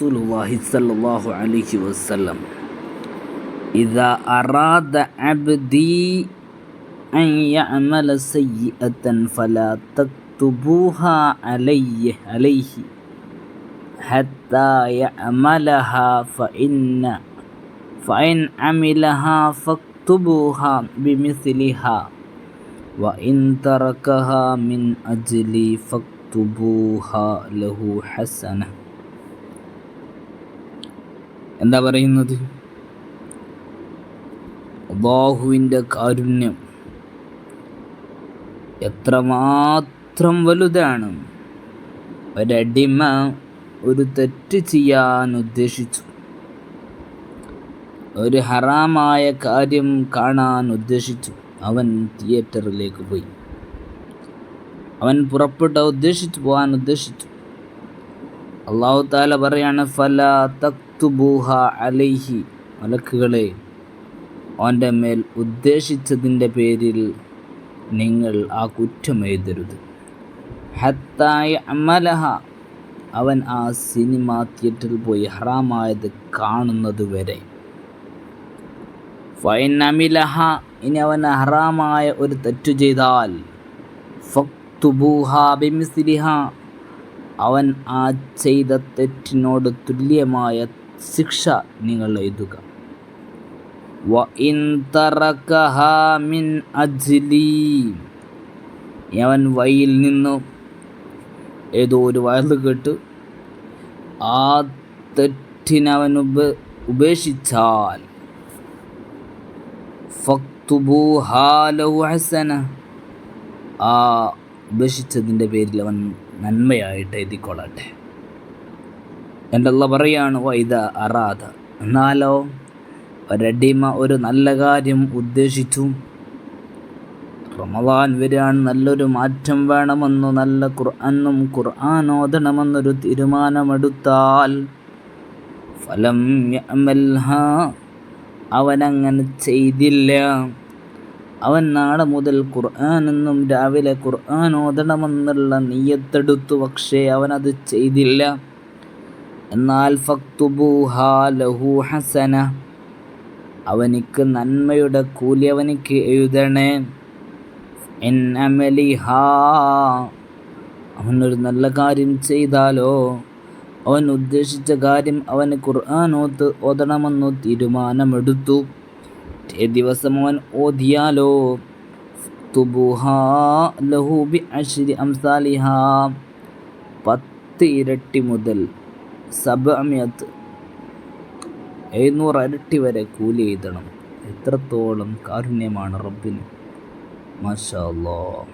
رسول الله صلى الله عليه وسلم إذا أراد عبدي أن يعمل سيئة فلا تكتبوها عليه عليه حتى يعملها فإن فإن عملها فاكتبوها بمثلها وإن تركها من أجلي فاكتبوها له حسنة എന്താ പറയുന്നത്? അള്ളാഹുവിന്റെ കാരുണ്യം എത്രമാത്രം വലുതാണ്. ഒരടിമ ഒരു തെറ്റ് ചെയ്യാൻ ഉദ്ദേശിച്ചു. ഒരു ഹറാമായ കാര്യം കാണാൻ ഉദ്ദേശിച്ചു. അവൻ തിയേറ്ററിലേക്ക് പോയി. അവൻ പുറപ്പെട്ട ഉദ്ദേശിച്ചു പോകാൻ ഉദ്ദേശിച്ചു. അള്ളാഹു താല പറയാണ് ഫല തക്തുബൂഹ അലൈഹി മലക്കുകളെ അവന്റെ മേൽ ഉദ്ദേശിച്ചതിന്റെ പേരിൽ നിങ്ങൾ ആ കുറ്റം എഴുതരുത്. ഹത്തായ അമലഹ അവൻ ആ സിനിമ തിയേറ്ററിൽ പോയി ഹറാമായത് കാണുന്നത് വരെ. ഫൈൻ അമിലഹ ഇനി അവൻ ഹറാമായ ഒരു തെറ്റു ചെയ്താൽ ഫക്തുബൂഹ ബിമിസ്ലിഹ അവൻ ആ ചെയ്ത തെറ്റിനോട് തുല്യമായ ശിക്ഷ നിങ്ങൾ എഴുതുക. അവൻ വഴിയിൽ നിന്ന് ഏതോ ഒരു വയൽ കേട്ട് ആ തെറ്റിനവൻ ഉപ ഉപേക്ഷിച്ചാൽ ഹസന ആ ഉപേക്ഷിച്ചതിന്റെ പേരിൽ അവൻ നന്മയായിട്ട് എഴുതിക്കൊള്ളട്ടെ. എന്റെ അല്ല പറയാണ് വൈദ അറാദ. എന്നാലോ ഒരടിമ ഒരു നല്ല കാര്യം ഉദ്ദേശിച്ചു. റമദാൻ വരാൻ നല്ലൊരു മാറ്റം വേണമെന്നു നല്ല ഖുർആാനും ഖുർആൻ ഓതണമെന്നൊരു തീരുമാനമെടുത്താൽ ഫലം അവനങ്ങനെ ചെയ്തില്ല. അവൻ നാളെ മുതൽ ഖുർആൻ എന്നും രാവിലെ ഖുർആൻ ഓതണമെന്നുള്ള നീയത്തെടുത്തു പക്ഷേ അവനത് ചെയ്തില്ല. എന്നാൽ ഫക്തുബുഹാലഹു ഹസന അവനിക്ക് നന്മയുടെ കൂലി അവനിക്ക് എഴുതണേ. എൻ അമലി ഹാ അവനൊരു നല്ല കാര്യം ചെയ്താലോ? അവൻ ഉദ്ദേശിച്ച കാര്യം അവന് ഖുർആൻ ഓത്ത് ഓതണമെന്നു തീരുമാനമെടുത്തു. ഏ ദിവസം അവൻ ഓതിയാലോ? പത്ത് ഇരട്ടി മുതൽ എഴുന്നൂറ് ഇരട്ടി വരെ കൂലി എഴുതണം. എത്രത്തോളം കാരുണ്യമാണ് റബ്ബിന്. മാഷാ അല്ലാ